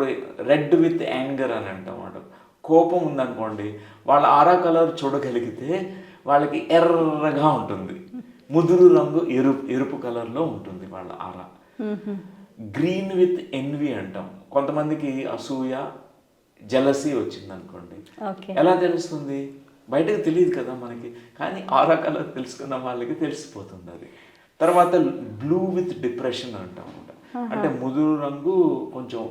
ఇప్పుడు red with anger అని అంటాం అన్నమాట. కోపం ఉందనుకోండి వాళ్ళ ఆరా కలర్ చూడగలిగితే వాళ్ళకి ఎర్రగా ఉంటుంది. ముదురు రంగు ఎరుపు ఎరుపు కలర్లో ఉంటుంది వాళ్ళ ఆరా. గ్రీన్ విత్ ఎన్వి అంటాం. కొంతమందికి అసూయ జలసీ వచ్చింది అనుకోండి ఎలా తెలుస్తుంది? బయటకు తెలియదు కదా మనకి. కానీ ఆరా కలర్ తెలుసుకున్న వాళ్ళకి తెలిసిపోతుంది అది. తర్వాత బ్లూ విత్ డిప్రెషన్ అంటాం. అంటే ముదురు రంగు కొంచెం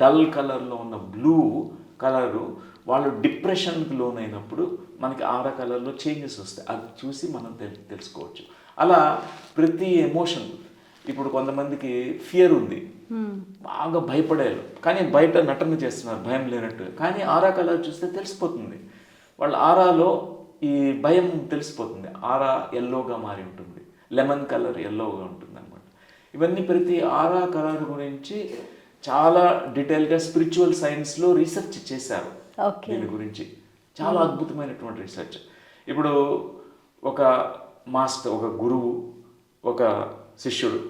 డల్ కలర్లో ఉన్న బ్లూ కలరు వాళ్ళు డిప్రెషన్కి లోనైనప్పుడు మనకి ఆరా కలర్లో చేంజెస్ వస్తాయి. అది చూసి మనం తెల్ తెలుసుకోవచ్చు. అలా ప్రతి ఎమోషన్ ఇప్పుడు కొంతమందికి ఫియర్ ఉంది. బాగా భయపడారు. కానీ బయట నటన చేస్తున్నారు భయం లేనట్టు. కానీ ఆరా కలర్ చూస్తే తెలిసిపోతుంది. వాళ్ళ ఆరాలో ఈ భయం తెలిసిపోతుంది. ఆరా ఎల్లోగా మారి ఉంటుంది. లెమన్ కలర్ ఎల్లోగా ఉంటుంది ఇవన్నీ ప్రతి ఆరా కలర్ గురించి చాలా డీటెయిల్గా స్పిరిచువల్ సైన్స్లో రీసెర్చ్ చేశారు. దీని గురించి చాలా అద్భుతమైనటువంటి రీసెర్చ్. ఇప్పుడు ఒక మాస్టర్ ఒక గురువు ఒక శిష్యుడు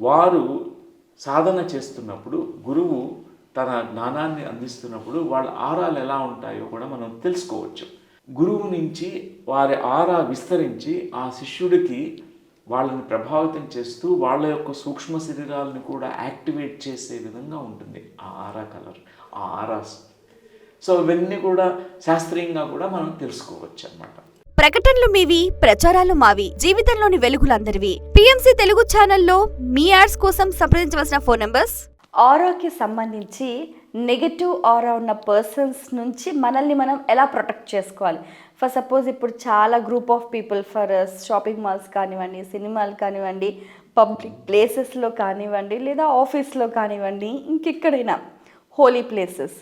వారు సాధన చేస్తున్నప్పుడు గురువు తన జ్ఞానాన్ని అందిస్తున్నప్పుడు వాళ్ళ ఆరాలు ఎలా ఉంటాయో కూడా మనం తెలుసుకోవచ్చు. గురువు నుంచి వారి ఆరా విస్తరించి ఆ శిష్యుడికి వాళ్ళని ప్రభావితం చేస్తూ వాళ్ళ యొక్క సూక్ష్మ శరీరాలను కూడా యాక్టివేట్ చేసే విధంగా ఉంటుంది. ఆ ఆరా కలర్ ఆ ఆరాస్ సో ఇవన్నీ కూడా శాస్త్రీయంగా కూడా మనం తెలుసుకోవచ్చు అన్నమాట. ప్రకటనలు మీవి ప్రచారాలు మావి జీవితంలోని వెలుగులందరివి. పిఎంసి తెలుగు ఛానల్లో మీ యాడ్స్ కోసం సంప్రదించవలసిన ఫోన్ నంబర్స్? ఆరాకి సంబంధించి నెగటివ్ ఆరా ఉన్న పర్సన్స్ నుంచి మనల్ని మనం ఎలా ప్రొటెక్ట్ చేసుకోవాలి? ఫర్ సపోజ్ ఇప్పుడు చాలా group of people for shopping malls కానివ్వండి సినిమాలు కానివ్వండి పబ్లిక్ ప్లేసెస్లో కానివ్వండి లేదా ఆఫీస్లో కానివ్వండి ఇంకెక్కడైనా హోలీ ప్లేసెస్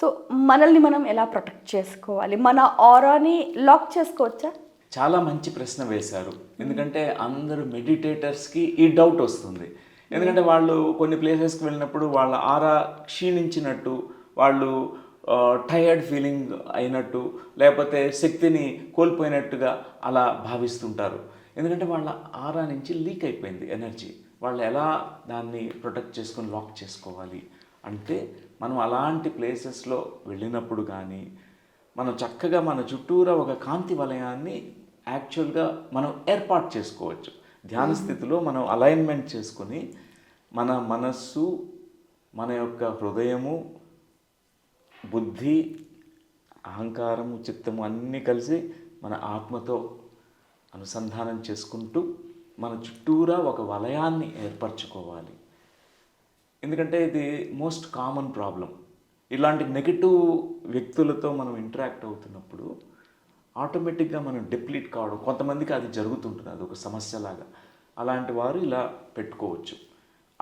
సో మనల్ని మనం ఎలా ప్రొటెక్ట్ చేసుకోవాలి? మన ఆరాని లాక్ చేసుకోవచ్చా? చాలా మంచి ప్రశ్న వేశారు. ఎందుకంటే అందరు మెడిటేటర్స్కి ఈ డౌట్ వస్తుంది. ఎందుకంటే వాళ్ళు కొన్ని ప్లేసెస్కి వెళ్ళినప్పుడు వాళ్ళ ఆరా క్షీణించినట్టు వాళ్ళు టయర్డ్ ఫీలింగ్ అయినట్టు లేకపోతే శక్తిని కోల్పోయినట్టుగా అలా భావిస్తుంటారు. ఎందుకంటే వాళ్ళ ఆరా నుంచి లీక్ అయిపోయింది ఎనర్జీ వాళ్ళు ఎలా దాన్ని ప్రొటెక్ట్ చేసుకొని లాక్ చేసుకోవాలి అంటే మనం అలాంటి ప్లేసెస్లో వెళ్ళినప్పుడు కానీ మనం చక్కగా మన చుట్టూరా ఒక కాంతి వలయాన్ని యాక్చువల్గా మనం ఏర్పాటు చేసుకోవచ్చు. ధ్యాన స్థితిలో మనం అలైన్మెంట్ చేసుకొని మన మనస్సు మన యొక్క హృదయము బుద్ధి అహంకారము చిత్తము అన్నీ కలిసి మన ఆత్మతో అనుసంధానం చేసుకుంటూ మన చుట్టూరా ఒక వలయాన్ని ఏర్పరచుకోవాలి. ఎందుకంటే ఇది మోస్ట్ కామన్ ప్రాబ్లం ఇలాంటి నెగిటివ్ వ్యక్తులతో మనం ఇంటరాక్ట్ అవుతున్నప్పుడు ఆటోమేటిక్గా మనం డిప్లీట్ కావడం కొంతమందికి అది జరుగుతుంటుంది అది ఒక సమస్యలాగా. అలాంటి వారు ఇలా పెట్టుకోవచ్చు.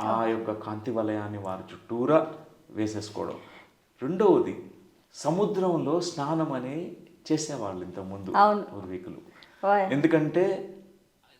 ఆ యొక్క కాంతి వలయాన్ని వారి చుట్టూరా వేసేసుకోవడం. రెండవది సముద్రంలో స్నానం అనే చేసేవాళ్ళు ఇంతకుముందు. పూర్వీకులు? ఎందుకంటే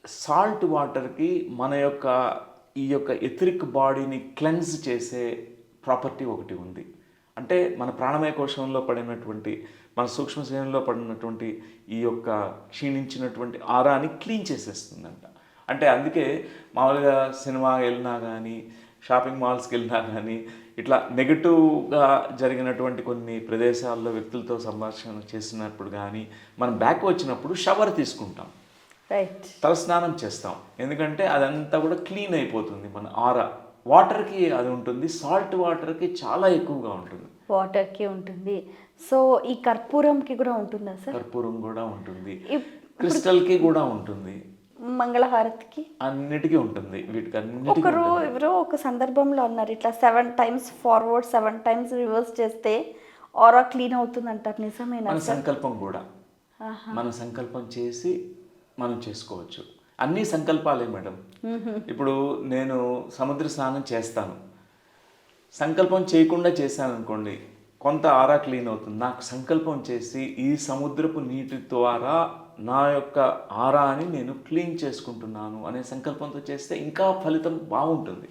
సాల్ట్ వాటర్కి మన యొక్క ఈ యొక్క ఎథరిక్ బాడీని క్లెన్స్ చేసే ప్రాపర్టీ ఒకటి ఉంది. అంటే మన ప్రాణమయ కోశంలో పడినటువంటి మన సూక్ష్మ శరీరంలో పడినటువంటి ఈ యొక్క క్షీణించినటువంటి ఆరాని క్లీన్ చేసేస్తుందంట. అంటే అందుకే మామూలుగా సినిమా వెళ్ళినా కానీ షాపింగ్ మాల్స్కి వెళ్ళినా కానీ ఇట్లా నెగటివ్గా జరిగినటువంటి కొన్ని ప్రదేశాల్లో వ్యక్తులతో సంభాషణ చేసినప్పుడు కానీ మనం బ్యాక్ వచ్చినప్పుడు షవర్ తీసుకుంటాం. రైట్. తలస్నానం చేస్తాం. ఎందుకంటే అదంతా కూడా క్లీన్ అయిపోతుంది మన ఆర. వాటర్కి అది ఉంటుంది సాల్ట్ వాటర్కి చాలా ఎక్కువగా ఉంటుంది. వాటర్కి ఉంటుంది. సో ఈ కర్పూరంకి కూడా ఉంటుందా సార్? కర్పూరం కూడా ఉంటుంది. క్రిస్టల్కి కూడా ఉంటుంది. మంగళహారతికి? అన్నిటికీ ఉంటుంది. వీటికి అన్నిటికీ ఒకరు ఎవరో ఒక సందర్భంలో అన్నారు ఇట్లా seven times forward seven times reverse చేస్తే ఆరా క్లీన్ అవుతుంది అంటారు నిజమేనా మన సంకల్పం కూడా. మనం సంకల్పం చేసి మనం చేసుకోవచ్చు. అన్ని సంకల్పాలే మేడం. ఇప్పుడు నేను సముద్ర స్నానం చేస్తాను. సంకల్పం చేయకుండా చేశాను అనుకోండి కొంత ఆరా క్లీన్ అవుతుంది. నాకు సంకల్పం చేసి ఈ సముద్రపు నీటి ద్వారా నా యొక్క ఆరాని నేను క్లీన్ చేసుకుంటున్నాను అనే సంకల్పంతో చేస్తే ఇంకా ఫలితం బాగుంటుంది.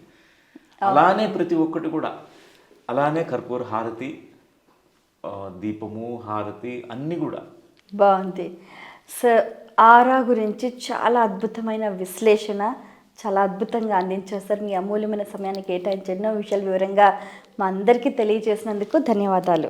అలానే ప్రతి ఒక్కటి కూడా. అలానే కర్పూర హారతి దీపము హారతి అన్నీ కూడా. బాగుంది. సార్ ఆరా గురించి చాలా అద్భుతమైన విశ్లేషణ చాలా అద్భుతంగా అందించారు సార్. మీ అమూల్యమైన సమయాన్ని కేటాయించి ఎన్నో విషయాలు వివరంగా మా అందరికీ తెలియజేసినందుకు ధన్యవాదాలు.